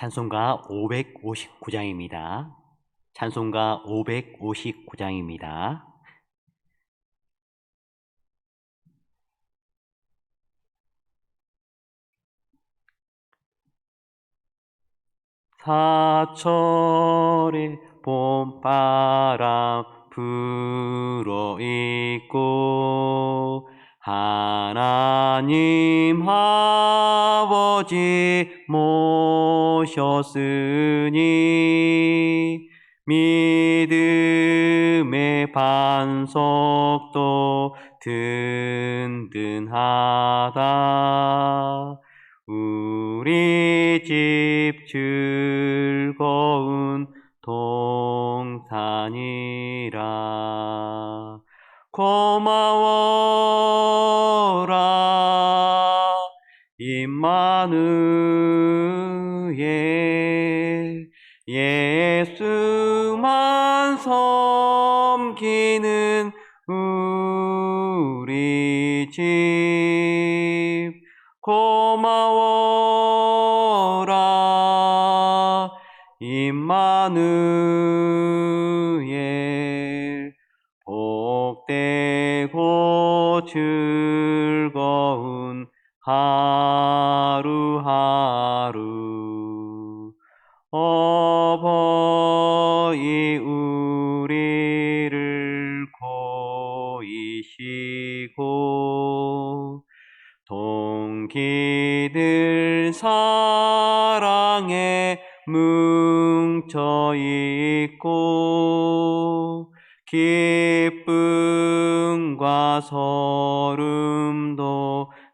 찬송가 559장입니다. 찬송가 559장입니다. 사철의 봄바람 불어 있고 하나님 아버지 모셨으니 믿음의 반석도 든든하다. 우리 집 즐거운 동산이라. 고마워 복되고 즐거운 하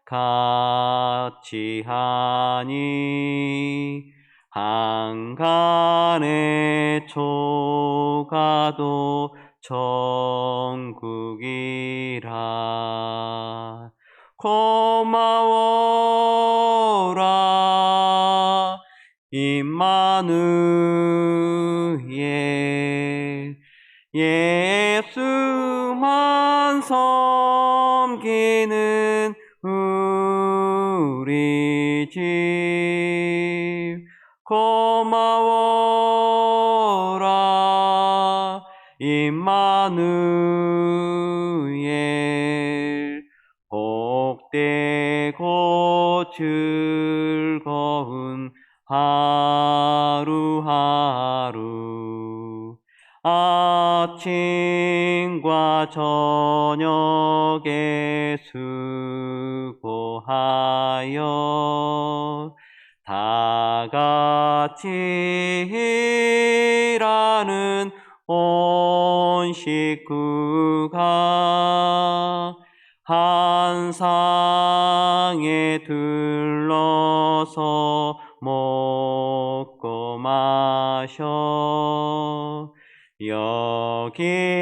같이 하니 한간의 초가도 천국이라. 고마워 고마워라 임마누엘. 복되고 즐거운 하루하루. 아침과 저녁에 수고하여 다 같이 일하는 온 식구가 한 상에 둘러서 먹고 마셔. 여기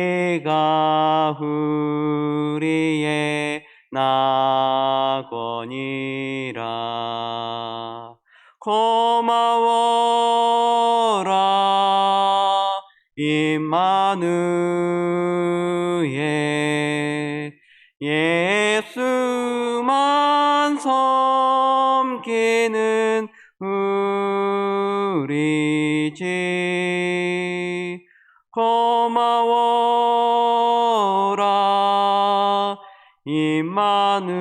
섬기는 우리 집 고마워라 임마누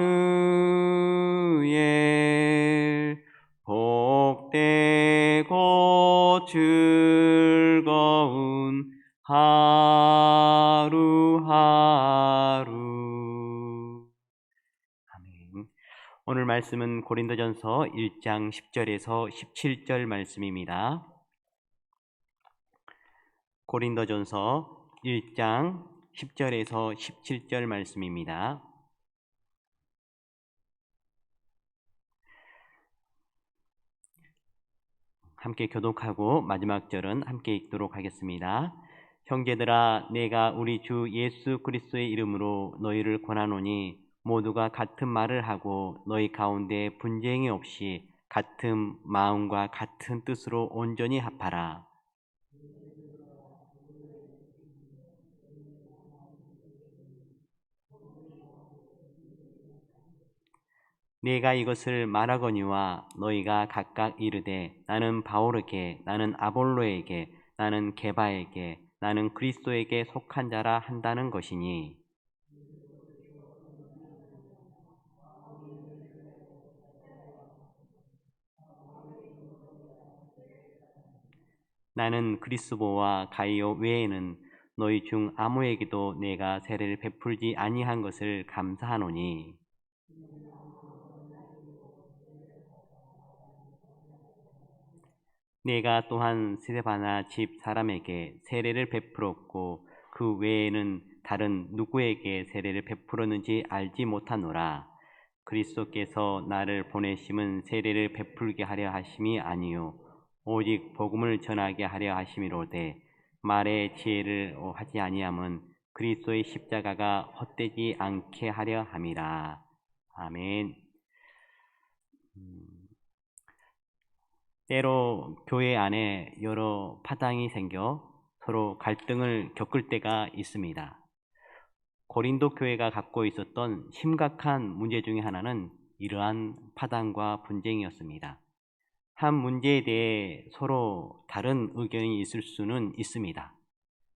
말씀은 고린도전서 1장 10절에서 17절 말씀입니다. 고린도전서 1장 10절에서 17절 말씀입니다. 함께 교독하고 마지막 절은 함께 읽도록 하겠습니다. 형제들아 내가 우리 주 예수 그리스도의 이름으로 너희를 권하노니 모두가 같은 말을 하고 너희 가운데 분쟁이 없이 같은 마음과 같은 뜻으로 온전히 합하라. 내가 이것을 말하거니와 너희가 각각 이르되 나는 바울에게 나는 아볼로에게 나는 게바에게 나는 그리스도에게 속한 자라 한다는 것이니 나는 그리스도와 가이오 외에는 너희 중 아무에게도 내가 세례를 베풀지 아니한 것을 감사하노니. 내가 또한 스데바나 집 사람에게 세례를 베풀었고 그 외에는 다른 누구에게 세례를 베풀었는지 알지 못하노라. 그리스도께서 나를 보내심은 세례를 베풀게 하려 하심이 아니요 오직 복음을 전하게 하려 하심이로되 말의 지혜를 하지 아니함은 그리스도의 십자가가 헛되지 않게 하려 함이라 아멘. 음, 때로 교회 안에 여러 파당이 생겨 서로 갈등을 겪을 때가 있습니다. 고린도 교회가 갖고 있었던 심각한 문제 중의 하나는 이러한 파당과 분쟁이었습니다. 한 문제에 대해 서로 다른 의견이 있을 수는 있습니다.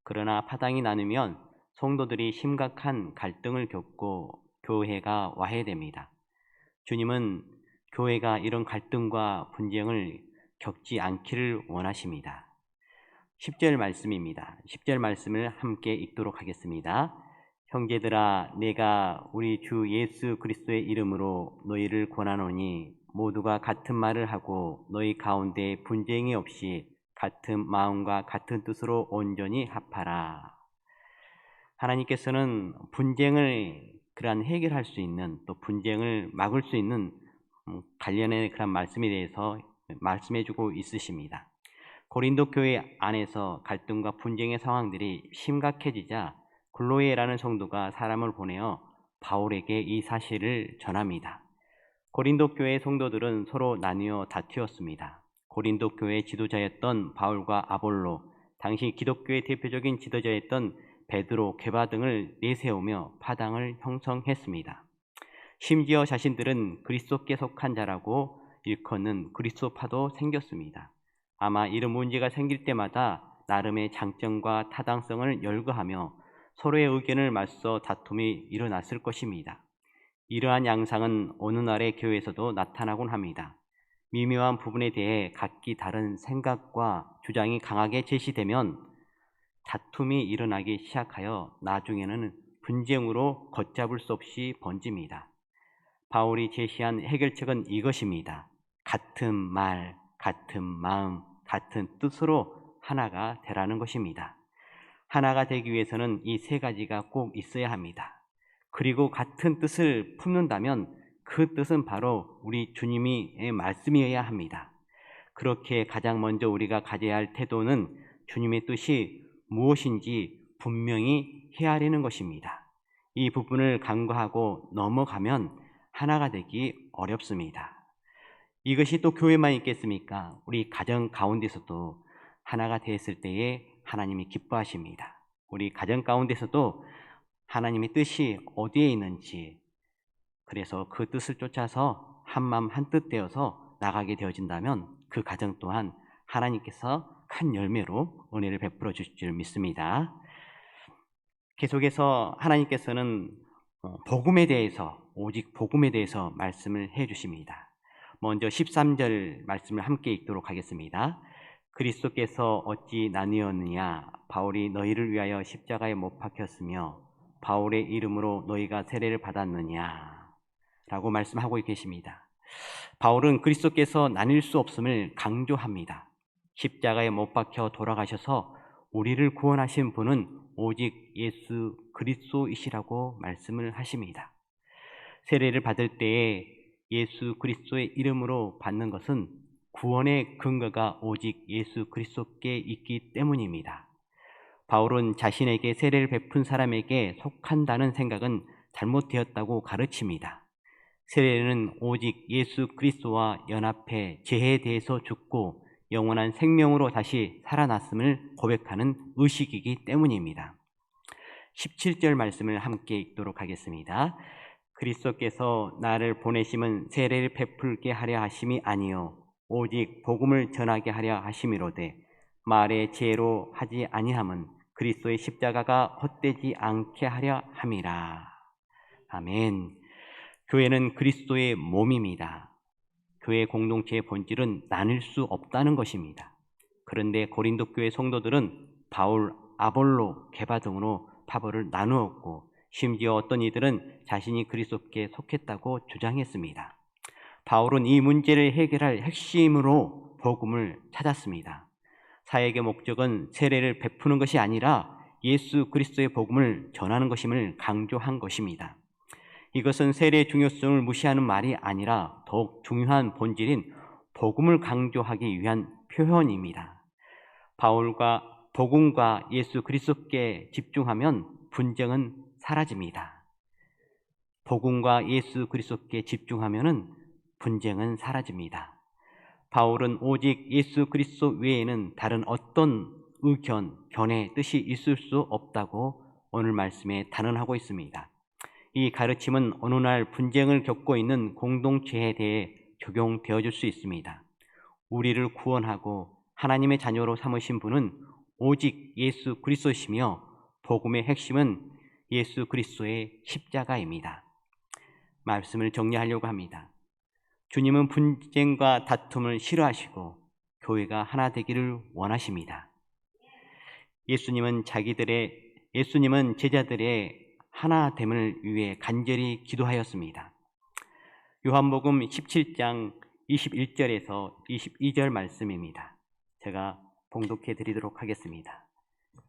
그러나 파당이 나누면 성도들이 심각한 갈등을 겪고 교회가 와해됩니다. 주님은 교회가 이런 갈등과 분쟁을 겪지 않기를 원하십니다. 10절 말씀입니다. 10절 말씀을 함께 읽도록 하겠습니다. 형제들아 내가 우리 주 예수 그리스도의 이름으로 너희를 권하노니 모두가 같은 말을 하고 너희 가운데 분쟁이 없이 같은 마음과 같은 뜻으로 온전히 합하라. 하나님께서는 분쟁을 그러한 해결할 수 있는 또 분쟁을 막을 수 있는 음, 관련의 그런 말씀에 대해서 말씀해주고 있으십니다. 고린도 교회 안에서 갈등과 분쟁의 상황들이 심각해지자 글로에라는 성도가 사람을 보내어 바울에게 이 사실을 전합니다. 고린도 교회 성도들은 서로 나뉘어 다투었습니다. 고린도 교회 지도자였던 바울과 아볼로, 당시 기독교의 대표적인 지도자였던 베드로, 게바 등을 내세우며 파당을 형성했습니다. 심지어 자신들은 그리스도께 속한 자라고 일컫는 그리스도파도 생겼습니다. 아마 이런 문제가 생길 때마다 나름의 장점과 타당성을 열거하며 서로의 의견을 맞서 다툼이 일어났을 것입니다. 이러한 양상은 오늘날의 교회에서도 나타나곤 합니다. 미묘한 부분에 대해 각기 다른 생각과 주장이 강하게 제시되면 다툼이 일어나기 시작하여 나중에는 분쟁으로 걷잡을 수 없이 번집니다. 바울이 제시한 해결책은 이것입니다. 같은 말, 같은 마음, 같은 뜻으로 하나가 되라는 것입니다. 하나가 되기 위해서는 이 세 가지가 꼭 있어야 합니다. 그리고 같은 뜻을 품는다면 그 뜻은 바로 우리 주님의 말씀이어야 합니다. 그렇게 가장 먼저 우리가 가져야 할 태도는 주님의 뜻이 무엇인지 분명히 헤아리는 것입니다. 이 부분을 간과하고 넘어가면 하나가 되기 어렵습니다. 이것이 또 교회만 있겠습니까? 우리 가정 가운데서도 하나가 되었을 때에 하나님이 기뻐하십니다. 우리 가정 가운데서도 하나님의 뜻이 어디에 있는지 그래서 그 뜻을 쫓아서 한마음 한뜻 되어서 나가게 되어진다면 그 가정 또한 하나님께서 큰 열매로 은혜를 베풀어 주실 줄 믿습니다. 계속해서 하나님께서는 어, 복음에 대해서 오직 복음에 대해서 말씀을 해 주십니다. 먼저 13절 말씀을 함께 읽도록 하겠습니다. 그리스도께서 어찌 나뉘었느냐 바울이 너희를 위하여 십자가에 못 박혔으며 바울의 이름으로 너희가 세례를 받았느냐 라고 말씀하고 계십니다. 바울은 그리스도께서 나뉠 수 없음을 강조합니다. 십자가에 못 박혀 돌아가셔서 우리를 구원하신 분은 오직 예수 그리스도이시라고 말씀을 하십니다. 세례를 받을 때에 예수 그리스도의 이름으로 받는 것은 구원의 근거가 오직 예수 그리스도께 있기 때문입니다. 바울은 자신에게 세례를 베푼 사람에게 속한다는 생각은 잘못되었다고 가르칩니다. 세례는 오직 예수 그리스도와 연합해 죄에 대해서 죽고 영원한 생명으로 다시 살아났음을 고백하는 의식이기 때문입니다. 17절 말씀을 함께 읽도록 하겠습니다. 그리스도께서 나를 보내심은 세례를 베풀게 하려 하심이 아니요 오직 복음을 전하게 하려 하심이로되 말의 지혜로 하지 아니함은 그리스도의 십자가가 헛되지 않게 하려 함이라. 아멘. 교회는 그리스도의 몸입니다. 교회 공동체의 본질은 나눌 수 없다는 것입니다. 그런데 고린도 교회 성도들은 바울, 아볼로, 게바 등으로 파벌을 나누었고 심지어 어떤 이들은 자신이 그리스도께 속했다고 주장했습니다. 바울은 이 문제를 해결할 핵심으로 복음을 찾았습니다. 사역의 목적은 세례를 베푸는 것이 아니라 예수 그리스도의 복음을 전하는 것임을 강조한 것입니다. 이것은 세례의 중요성을 무시하는 말이 아니라 더욱 중요한 본질인 복음을 강조하기 위한 표현입니다. 바울과 복음과 예수 그리스도께 집중하면 분쟁은 사라집니다. 복음과 예수 그리스도께 집중하면은 분쟁은 사라집니다. 바울은 오직 예수 그리스도 외에는 다른 어떤 의견, 견해, 뜻이 있을 수 없다고 오늘 말씀에 단언하고 있습니다. 이 가르침은 어느 날 분쟁을 겪고 있는 공동체에 대해 적용되어질 수 있습니다. 우리를 구원하고 하나님의 자녀로 삼으신 분은 오직 예수 그리스도시며 복음의 핵심은 예수 그리스도의 십자가입니다. 말씀을 정리하려고 합니다. 주님은 분쟁과 다툼을 싫어하시고 교회가 하나 되기를 원하십니다. 예수님은 자기들의 예수님은 제자들의 하나됨을 위해 간절히 기도하였습니다. 요한복음 17장 21절에서 22절 말씀입니다. 제가 봉독해 드리도록 하겠습니다.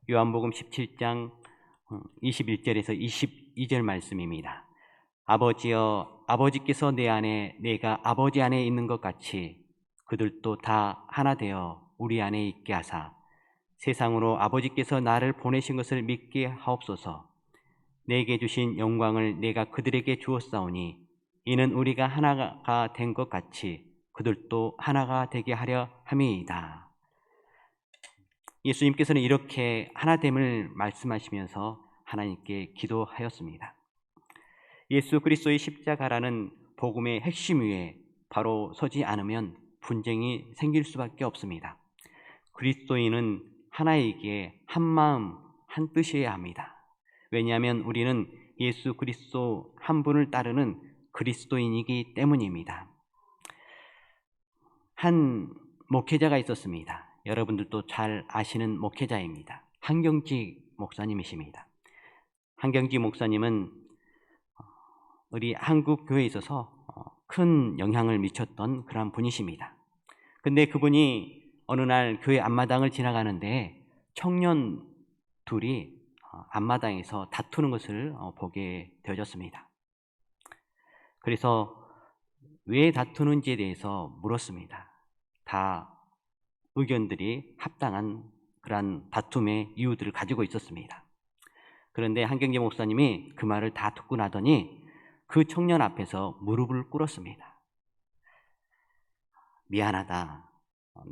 요한복음 17장 21절에서 22절 말씀입니다. 아버지여 아버지께서 내 안에 내가 아버지 안에 있는 것 같이 그들도 다 하나 되어 우리 안에 있게 하사 세상으로 아버지께서 나를 보내신 것을 믿게 하옵소서 내게 주신 영광을 내가 그들에게 주었사오니 이는 우리가 하나가 된 것 같이 그들도 하나가 되게 하려 함이이다. 예수님께서는 이렇게 하나됨을 말씀하시면서 하나님께 기도하였습니다. 예수 그리스도의 십자가라는 복음의 핵심 위에 바로 서지 않으면 분쟁이 생길 수밖에 없습니다. 그리스도인은 하나이기에 한 마음 한 뜻이어야 합니다. 왜냐하면 우리는 예수 그리스도 한 분을 따르는 그리스도인이기 때문입니다. 한 목회자가 있었습니다. 여러분들도 잘 아시는 목회자입니다. 한경직 목사님이십니다. 한경직 목사님은 우리 한국 교회에 있어서 큰 영향을 미쳤던 그런 분이십니다. 근데 그분이 어느 날 교회 앞마당을 지나가는데 청년 둘이 앞마당에서 다투는 것을 보게 되어졌습니다. 그래서 왜 다투는지에 대해서 물었습니다. 다 의견들이 합당한 그러한 다툼의 이유들을 가지고 있었습니다. 그런데 한경재 목사님이 그 말을 다 듣고 나더니 그 청년 앞에서 무릎을 꿇었습니다. 미안하다.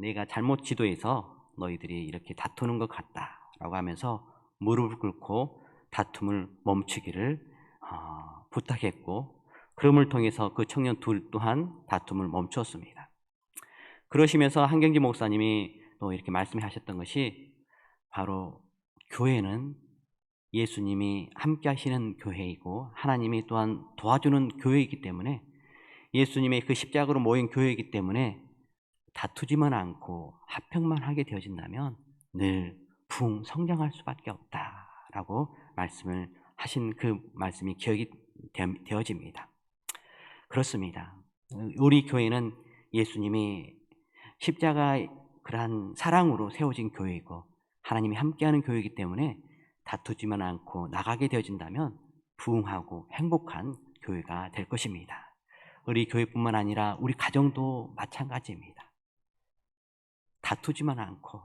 내가 잘못 지도해서 너희들이 이렇게 다투는 것 같다. 라고 하면서 무릎을 꿇고 다툼을 멈추기를 어, 부탁했고 그럼을 통해서 그 청년 둘 또한 다툼을 멈추었습니다. 그러시면서 한경지 목사님이 또 이렇게 말씀하셨던 것이 바로 교회는 예수님이 함께 하시는 교회이고 하나님이 또한 도와주는 교회이기 때문에 예수님의 그 십자가로 모인 교회이기 때문에 다투지만 않고 합평만 하게 되어진다면 늘 붕 성장할 수밖에 없다라고 말씀을 하신 그 말씀이 기억이 되어집니다. 그렇습니다. 우리 교회는 예수님이 십자가 그러한 사랑으로 세워진 교회이고 하나님이 함께하는 교회이기 때문에 다투지만 않고 나가게 되어진다면 부흥하고 행복한 교회가 될 것입니다. 우리 교회뿐만 아니라 우리 가정도 마찬가지입니다. 다투지만 않고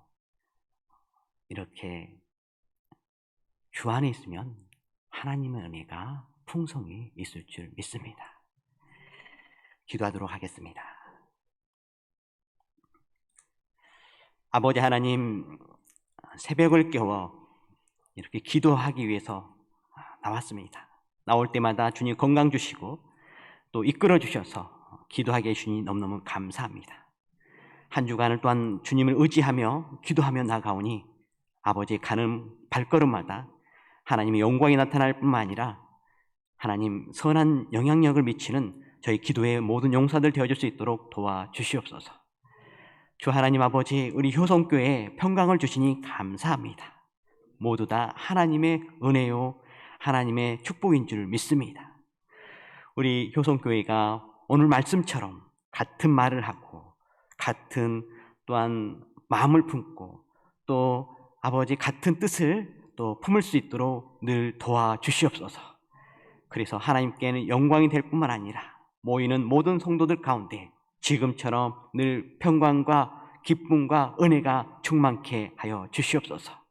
이렇게 주 안에 있으면 하나님의 은혜가 풍성히 있을 줄 믿습니다. 기도하도록 하겠습니다. 아버지 하나님, 새벽을 깨워 이렇게 기도하기 위해서 나왔습니다. 나올 때마다 주님 건강 주시고 또 이끌어 주셔서 기도하게 해주시니 너무너무 감사합니다. 한 주간을 또한 주님을 의지하며 기도하며 나가오니 아버지 가는 발걸음마다 하나님의 영광이 나타날 뿐만 아니라 하나님 선한 영향력을 미치는 저희 기도의 모든 용사들 되어줄 수 있도록 도와주시옵소서. 주 하나님 아버지 우리 효성교회에 평강을 주시니 감사합니다. 모두 다 하나님의 은혜요 하나님의 축복인 줄 믿습니다. 우리 효성교회가 오늘 말씀처럼 같은 말을 하고 같은 또한 마음을 품고 또 아버지 같은 뜻을 또 품을 수 있도록 늘 도와주시옵소서. 그래서 하나님께는 영광이 될 뿐만 아니라 모이는 모든 성도들 가운데 지금처럼 늘 평강과 기쁨과 은혜가 충만케 하여 주시옵소서.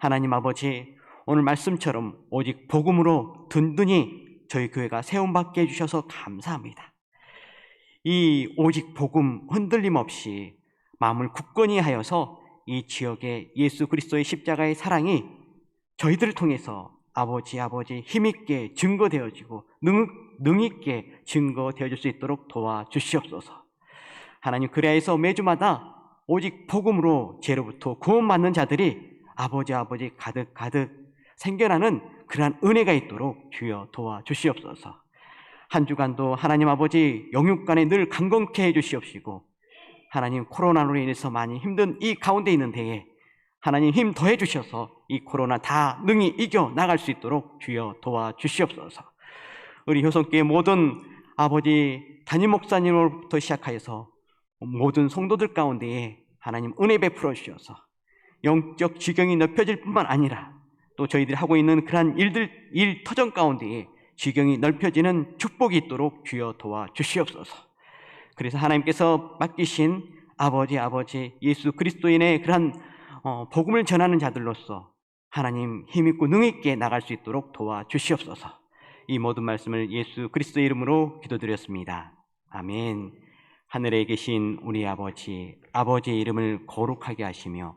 하나님 아버지, 오늘 말씀처럼 오직 복음으로 든든히 저희 교회가 세움받게 해주셔서 감사합니다. 이 오직 복음 흔들림 없이 마음을 굳건히 하여서 이 지역의 예수 그리스도의 십자가의 사랑이 저희들을 통해서 아버지 아버지 힘있게 증거되어지고 능, 능있게 증거되어질 수 있도록 도와주시옵소서. 하나님 그래야해서 매주마다 오직 복음으로 죄로부터 구원받는 자들이 아버지 아버지 가득 가득 생겨나는 그러한 은혜가 있도록 주여 도와주시옵소서. 한 주간도 하나님 아버지 영육간에 늘 강건케 해주시옵시고 하나님 코로나로 인해서 많이 힘든 이 가운데 있는 데에 하나님 힘 더해 주셔서 이 코로나 다 능히 이겨 나갈 수 있도록 주여 도와주시옵소서. 우리 효성교회 모든 아버지 담임 목사님으로부터 시작하여서 모든 성도들 가운데에 하나님 은혜 베풀어 주셔서 영적 지경이 넓혀질 뿐만 아니라 또 저희들이 하고 있는 그러한 일들 일 터전 가운데에 지경이 넓혀지는 축복이 있도록 주여 도와 주시옵소서. 그래서 하나님께서 맡기신 아버지 아버지 예수 그리스도인의 그러한 어, 복음을 전하는 자들로서 하나님 힘있고 능있게 나갈 수 있도록 도와 주시옵소서. 이 모든 말씀을 예수 그리스도의 이름으로 기도드렸습니다. 아멘. 하늘에 계신 우리 아버지, 아버지의 이름을 거룩하게 하시며